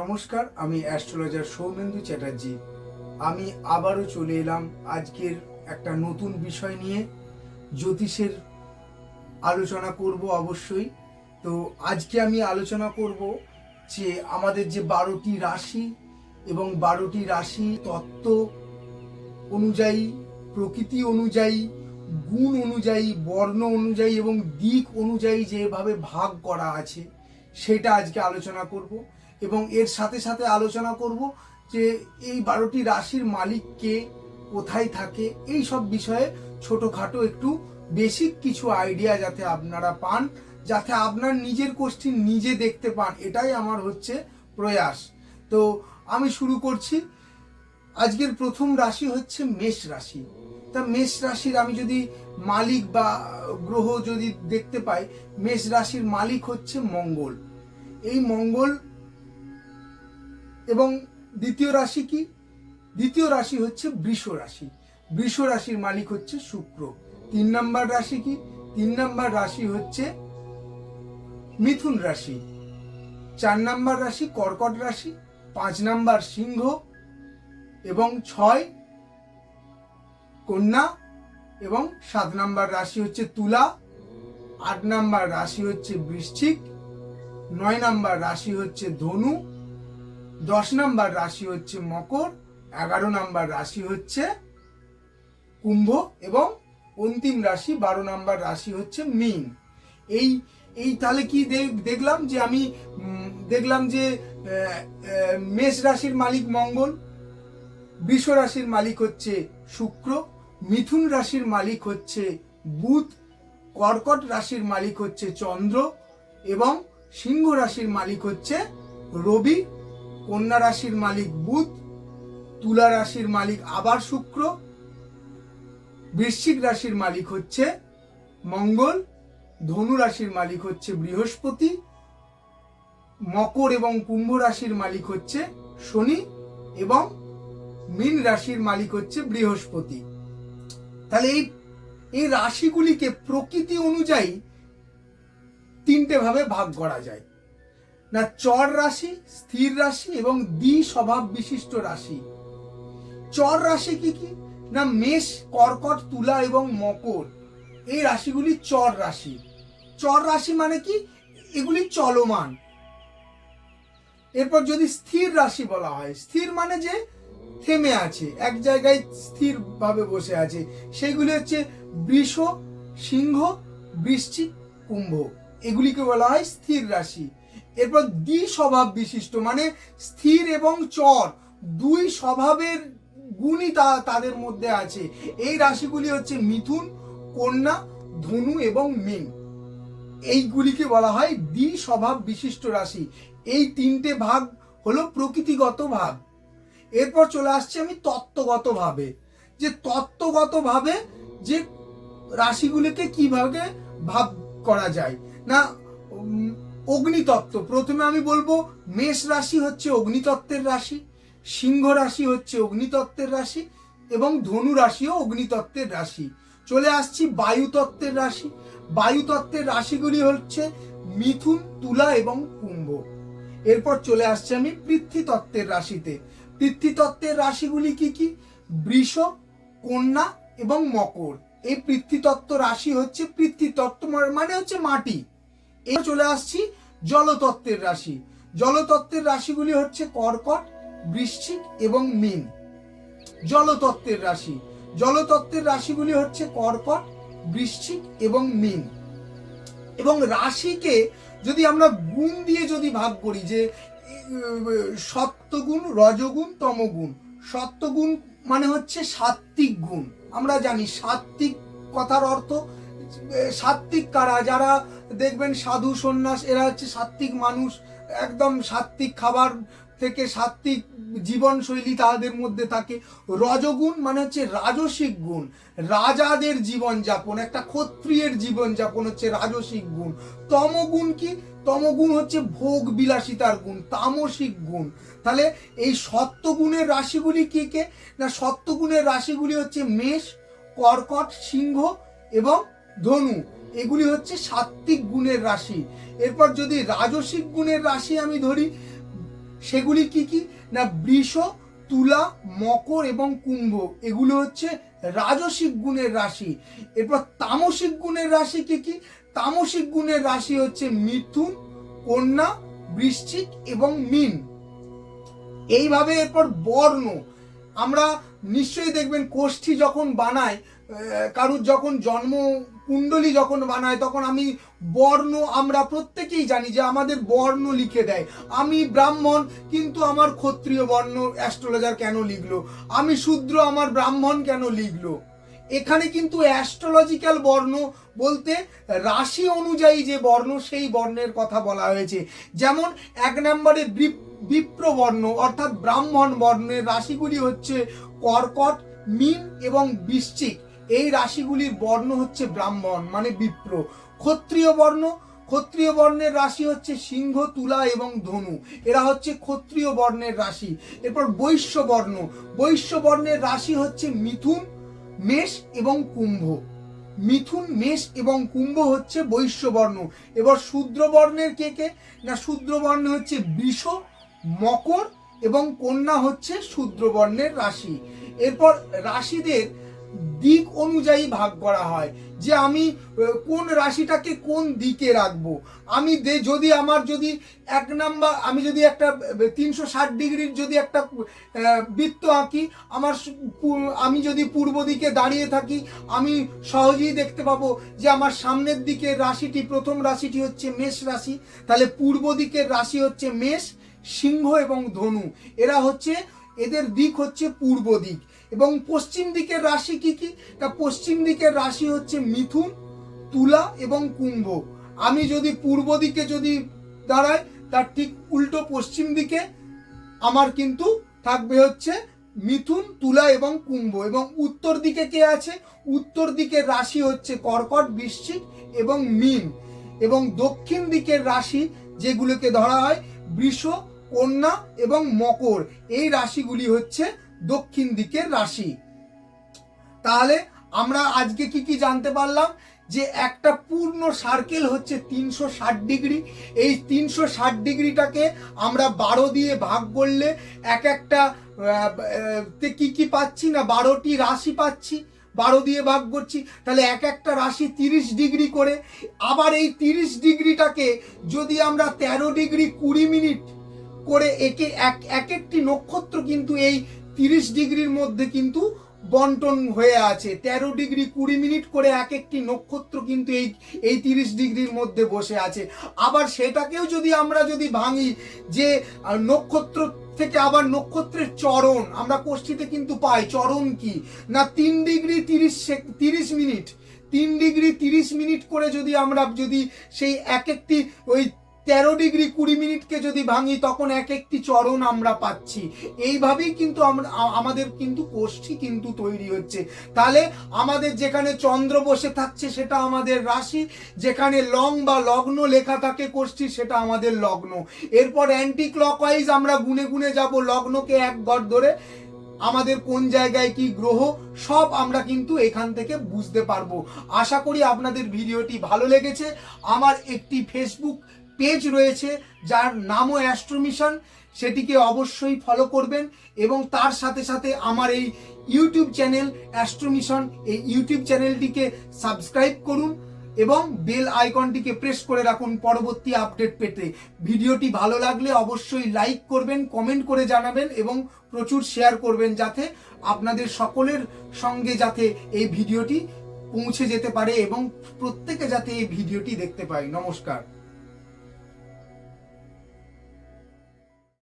নমস্কার, আমি অ্যাস্ট্রোলজার সৌমেন্দু চ্যাটার্জি। আমি আবারও চলে এলাম আজকের একটা নতুন বিষয় নিয়ে। জ্যোতিষের আলোচনা করব অবশ্যই। তো আজকে আমি আলোচনা করব যে আমাদের যে বারোটি রাশি এবং বারোটি রাশি তত্ত্ব অনুযায়ী, প্রকৃতি অনুযায়ী, গুণ অনুযায়ী, বর্ণ অনুযায়ী এবং দিক অনুযায়ী যেভাবে ভাগ করা আছে, সেটা আজকে আলোচনা করব। এবং এর সাথে সাথে আলোচনা করব যে এই বারোটি রাশির মালিক কে কোথায় থাকে, এই সব বিষয়ে ছোটোখাটো একটু বেসিক কিছু আইডিয়া যাতে আপনারা পান, যাতে আপনার নিজের কোষ্ঠী নিজে দেখতে পান, এটাই আমার হচ্ছে প্রয়াস। তো আমি শুরু করছি। আজকের প্রথম রাশি হচ্ছে মেষ রাশি। তা মেষ রাশির আমি যদি মালিক বা গ্রহ যদি দেখতে পাই, মেষ রাশির মালিক হচ্ছে মঙ্গল। এই মঙ্গল এবং দ্বিতীয় রাশি কি? দ্বিতীয় রাশি হচ্ছে বৃষ রাশি। বৃষ রাশির মালিক হচ্ছে শুক্র। তিন নম্বর রাশি কি? তিন নম্বর রাশি হচ্ছে মিথুন রাশি। চার নম্বর রাশি কর্কট রাশি। পাঁচ নাম্বার সিংহ। এবং ছয় কন্যা। এবং সাত নাম্বার রাশি হচ্ছে তুলা। আট নাম্বার রাশি হচ্ছে বৃশ্চিক। নয় নাম্বার রাশি হচ্ছে ধনু। দশ নাম্বার রাশি হচ্ছে মকর, এগারো নাম্বার রাশি হচ্ছে কুম্ভ এবং অন্তিম রাশি বারো নাম্বার রাশি হচ্ছে মীন। এই এই তাহলে কি দেখ- দেখলাম যে আমি দেখলাম যে মেষ রাশির মালিক মঙ্গল, বৃষ রাশির মালিক হচ্ছে শুক্র, মিথুন রাশির মালিক হচ্ছে বুধ, কর্কট রাশির মালিক হচ্ছে চন্দ্র এবং সিংহ রাশির মালিক হচ্ছে রবি কন্যা রাশির মালিক বুধ, তুলা রাশির মালিক আবার শুক্র, বৃশ্চিক রাশির মালিক হচ্ছে মঙ্গল, ধনু রাশির মালিক হচ্ছে বৃহস্পতি, মকর এবং কুম্ভ রাশির মালিক হচ্ছে শনি এবং মীন রাশির মালিক হচ্ছে বৃহস্পতি। তাহলে এই এই রাশিগুলিকে প্রকৃতি অনুযায়ী তিনটে ভাবে ভাগ করা যায়। না চর রাশি, স্থির রাশি এবং দ্বি স্বভাব বিশিষ্ট রাশি। চর রাশি কি কি? না মেষ, কর্কট, তুলা এবং মকর। এই রাশিগুলি চর রাশি। চর রাশি মানে কি? এগুলি চলমান। এরপর যদি স্থির রাশি বলা হয়, স্থির মানে যে থেমে আছে, এক জায়গায় স্থির ভাবে বসে আছে, সেইগুলি হচ্ছে বৃষ, সিংহ বৃশ্চিক কুম্ভ। এগুলিকে বলা হয় স্থির রাশি। এরপর দ্বি স্বভাব বিশিষ্ট মানে স্থির এবং চর, দুই স্বভাবের গুণই তা, তাদের মধ্যে আছে। এই রাশিগুলি হচ্ছে মিথুন, কন্যা, ধনু এবং মীন। এইগুলিকে বলা হয় দ্বি স্বভাব বিশিষ্ট রাশি। এই তিনটে ভাগ হলো প্রকৃতিগত ভাগ। এরপর চলে আসছে আমি তত্ত্বগতভাবে যে তত্ত্বগতভাবে যে রাশিগুলিকে কীভাবে ভাব করা যায়। না অগ্নিতত্ত্ব। প্রথমে আমি বলব, মেষ রাশি হচ্ছে অগ্নিতত্ত্বের রাশি, সিংহ রাশি হচ্ছে অগ্নিতত্ত্বের রাশি, এবং ধনু রাশিও অগ্নিতত্ত্বের রাশি। চলে আসছি বায়ুতত্ত্বের রাশি। বায়ুতত্ত্বের রাশিগুলি হচ্ছে মিথুন, তুলা এবং কুম্ভ। এরপর চলে আসছে আমি পৃথ্বীতত্ত্বের রাশিতে। পৃথ্বীতত্ত্বের রাশিগুলি কি কি? বৃষ, কন্যা এবং মকর। এই পৃথ্বীতত্ত্ব রাশি হচ্ছে পৃথ্বীতত্ত্ব মানে হচ্ছে মাটি। এবার চলে আসছি জলতত্ত্বের রাশি। জলতত্ত্বের রাশিগুলি হচ্ছে কর্কট, বৃশ্চিক এবং মীন। জলতত্ত্বের রাশি। জলতত্ত্বের রাশিগুলি হচ্ছে কর্কট, বৃশ্চিক এবং মীন। এবং রাশিকে যদি আমরা গুণ দিয়ে যদি ভাগ করি যে সত্যগুণ রজগুণ, তমগুণ। সত্যগুণ মানে হচ্ছে সাত্বিক গুণ। আমরা জানি সাত্বিক কথার অর্থ সাত্বিক কারা? যারা দেখবেন সাধু সন্ন্যাস, এরা হচ্ছে সাত্বিক মানুষ, একদম সাত্বিক খাবার থেকে সাত্বিক জীবনশৈলী তাদের মধ্যে থাকে। রজগুণ মানে হচ্ছে রাজসিক গুণ। রাজাদের জীবন যাপন একটা ক্ষত্রিয়ের জীবন যাপন হচ্ছে রাজসিক গুণ। তমগুণ কি? তমগুণ হচ্ছে ভোগ বিলাসিতার গুণ, তামসিক গুণ। তাহলে এই সত্যগুণের রাশিগুলি কে কে? না, সত্যগুণের রাশিগুলি হচ্ছে মেষ, কর্কট, সিংহ এবং ধনু, এগুলি হচ্ছে সাত্বিক গুণের রাশি। এরপর যদি রাজসিক গুণের রাশি আমি ধরি, সেগুলি কি কি? না, বৃষ, তুলা, মকর এবং কুম্ভ। এগুলো হচ্ছে রাজসিক গুণের রাশি। এরপর তামসিক গুণের রাশি কি কি? তামসিক গুণের রাশি হচ্ছে মিথুন, কন্যা, বৃশ্চিক এবং মীন। এইভাবে এরপর বর্ণ। আমরা নিশ্চয়ই দেখবেন, কোষ্ঠী যখন বানায় কারুর যখন জন্ম কুণ্ডলী যখন বানায়, তখন আমি বর্ণ আমরা প্রত্যেকেই জানি যে আমাদের বর্ণ লিখে দেয়। আমি ব্রাহ্মণ, কিন্তু আমার ক্ষত্রিয় বর্ণ অ্যাস্ট্রোলজার কেন লিখলো? আমি শূদ্র, আমার ব্রাহ্মণ কেন লিখলো? এখানে কিন্তু অ্যাস্ট্রোলজিক্যাল বর্ণ বলতে রাশি অনুযায়ী যে বর্ণ, সেই বর্ণের কথা বলা হয়েছে। যেমন এক নম্বরে বৃ- বিপ্র বর্ণ, অর্থাৎ ব্রাহ্মণ বর্ণের রাশিগুলি হচ্ছে কর্কট, মিন এবং বৃশ্চিক। এই রাশিগুলির বর্ণ হচ্ছে ব্রাহ্মণ মানে বিপ্র। ক্ষত্রিয় বর্ণ, ক্ষত্রিয় বর্ণের রাশি হচ্ছে সিংহ, তুলা এবং ধনু। এরা হচ্ছে ক্ষত্রিয় বর্ণের রাশি। এরপর বৈশ্য বর্ণ। বৈশ্য বর্ণের রাশি হচ্ছে মিথুন, মেষ এবং কুম্ভ। মিথুন, মেষ এবং কুম্ভ হচ্ছে বৈশ্য বর্ণ। এবার শূদ্র বর্ণের কে কে? না, শূদ্র বর্ণ হচ্ছে বিষ, মকর এবং কন্যা হচ্ছে শূদ্র বর্ণের রাশি। এরপর রাশিদের দিক অনুযায়ী ভাগ করা হয় যে আমি কোন রাশিটাকে কোন দিকে রাখব। আমি দে, যদি আমার যদি এক নাম্বার, আমি যদি একটা তিনশো ষাট ডিগ্রির যদি একটা বৃত্ত আঁকি, আমার আমি যদি পূর্ব দিকে দাঁড়িয়ে থাকি, আমি সহজেই দেখতে পাবো যে আমার সামনের দিকের রাশিটি, প্রথম রাশিটি হচ্ছে মেষ রাশি। তাহলে পূর্ব দিকের রাশি হচ্ছে মেষ, সিংহ এবং ধনু। এরা হচ্ছে, এদের দিক হচ্ছে পূর্ব দিক। এবং পশ্চিম দিকের রাশি কি কি? তা পশ্চিম দিকের রাশি হচ্ছে মিথুন, তুলা এবং কুম্ভ। আমি যদি পূর্ব দিকে যদি দাঁড়াই তার ঠিক উল্টো পশ্চিম দিকে আমার কিন্তু থাকবে হচ্ছে মিথুন, তুলা এবং কুম্ভ। এবং উত্তর দিকে কে আছে? উত্তর দিকের রাশি হচ্ছে কর্কট, বৃশ্চিক এবং মীন। এবং দক্ষিণ দিকের রাশি যেগুলোকে ধরা হয়, বৃষ, কন্যা এবং মকর। এই রাশিগুলি হচ্ছে দক্ষিণ দিকের রাশি। তাহলে আমরা আজকে কি কি জানতে পারলাম? যে একটা পূর্ণ সার্কেল হচ্ছে তিনশো ষাট ডিগ্রি। এই তিনশো ষাট ডিগ্রিটাকে আমরা বারো দিয়ে ভাগ করলে এক একটা কি কি পাচ্ছি না? বারোটি রাশি পাচ্ছি, বারো দিয়ে ভাগ করছি। তাহলে এক একটা রাশি তিরিশ ডিগ্রি করে। আবার এই তিরিশ ডিগ্রিটাকে যদি আমরা তেরো ডিগ্রি কুড়ি মিনিট করে একে এক এক একটি নক্ষত্র কিন্তু এই তিরিশ ডিগ্রির মধ্যে কিন্তু বন্টন হয়ে আছে। তেরো ডিগ্রি কুড়ি মিনিট করে এক একটি নক্ষত্র কিন্তু এই এই তিরিশ ডিগ্রির মধ্যে বসে আছে। আবার সেটাকেও যদি আমরা যদি ভাঙি, যে নক্ষত্র থেকে আবার নক্ষত্রের চরণ, আমরা কোষ্ঠীতে কিন্তু পাই, চরণ কি? না, তিন ডিগ্রি তিরিশ তিরিশ মিনিট। তিন ডিগ্রি তিরিশ মিনিট করে যদি আমরা যদি সেই এক একটি ওই তেরো ডিগ্রি কুড়ি মিনিটকে যদি ভাঙি, তখন এক একটি চরণ আমরা পাচ্ছি। এইভাবেই কিন্তু আমরা আমাদের কিন্তু কোষ্ঠী কিন্তু তৈরি হচ্ছে। তাহলে আমাদের যেখানে চন্দ্র বসে থাকছে, সেটা আমাদের রাশি। যেখানে লং বা লগ্ন লেখা থাকে কোষ্ঠী, সেটা আমাদের লগ্ন। এরপর অ্যান্টি ক্লকওয়াইজ আমরা গুনে গুনে যাব লগ্নকে এক গড় ধরে। আমাদের কোন জায়গায় কি গ্রহ, সব আমরা কিন্তু এখান থেকে বুঝতে পারব। আশা করি আপনাদের ভিডিওটি ভালো লেগেছে। আমার একটি ফেসবুক পেজ রয়েছে যার নামও অ্যাস্ট্রোমিশন, সেটিকে অবশ্যই ফলো করবেন এবং তার সাথে সাথে আমার এই ইউটিউব চ্যানেল অ্যাস্ট্রোমিশন, এই ইউটিউব চ্যানেলটিকে সাবস্ক্রাইব করুন এবং বেল আইকনটিকে প্রেস করে রাখুন পরবর্তী আপডেট পেতে। ভিডিওটি ভালো লাগলে অবশ্যই লাইক করবেন কমেন্ট করে জানাবেন এবং প্রচুর শেয়ার করবেন যাতে আপনাদের সকলের সঙ্গে যাতে এই ভিডিওটি পৌঁছে যেতে পারে এবং প্রত্যেকে যাতে এই ভিডিওটি দেখতে পায়। নমস্কার।